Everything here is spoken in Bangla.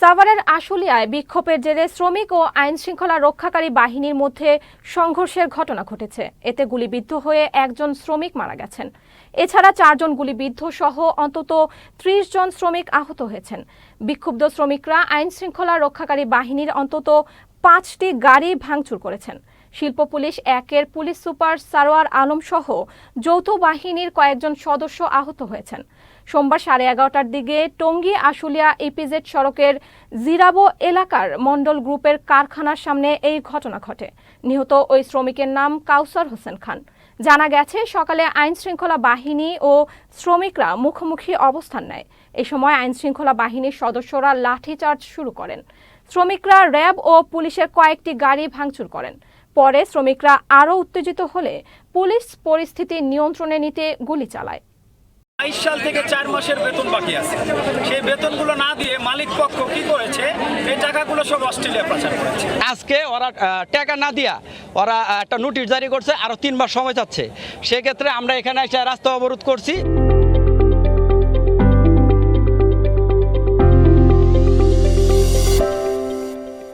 সাভারের আশুলিয়ায় বিক্ষোভের জেরে শ্রমিক ও আইন শৃঙ্খলা রক্ষাকারী বাহিনীর মধ্যে সংঘর্ষের ঘটনা ঘটেছে। এতে গুলিবিদ্ধ হয়ে একজন শ্রমিক মারা গেছেন। এছাড়া চারজন গুলিবিদ্ধ সহ অন্তত ত্রিশ জন শ্রমিক আহত হয়েছেন। বিক্ষুব্ধ শ্রমিকরা আইন শৃঙ্খলা রক্ষাকারী বাহিনীর অন্তত পাঁচটি গাড়ি ভাঙচুর করেছেন। শিল্প পুলিশ একের পুলিশ সুপার সারোয়ার আলম সহ যৌথ বাহিনীর কয়েকজন সদস্য আহত হয়েছেন। সোমবার সাড়ে এগারোটার দিকে টঙ্গী আশুলিয়া ইপিজেড সড়কের জিরাবো এলাকার মন্ডল গ্রুপের কারখানার সামনে এই ঘটনা ঘটে। নিহত ওই শ্রমিকের নাম কাউসার হোসেন খান। জানা গেছে, সকালে আইন শৃঙ্খলা বাহিনী ও শ্রমিকরা মুখোমুখি অবস্থান নেয়। এ সময় আইন শৃঙ্খলা বাহিনীর সদস্যরা লাঠিচার্জ শুরু করেন। শ্রমিকরা র্যাব ও পুলিশের কয়েকটি গাড়ি ভাঙচুর করেন। পরে শ্রমিকরা আরও উত্তেজিত হলে পুলিশ পরিস্থিতি নিয়ন্ত্রণে নিতে গুলি চালায়। বাইশ সাল থেকে চার মাসের বেতন বাকি আছে। সেই বেতনগুলো না দিয়ে মালিক পক্ষ কি করেছে এই টাকাগুলো সব অস্ট্রেলিয়া পাচার করেছে। আজকে ওরা টাকা না দিয়া ওরা একটা নোটিশ জারি করছে আরও তিন মাস সময় চাচ্ছে। সেক্ষেত্রে আমরা এখানে এসে রাস্তা অবরোধ করছি।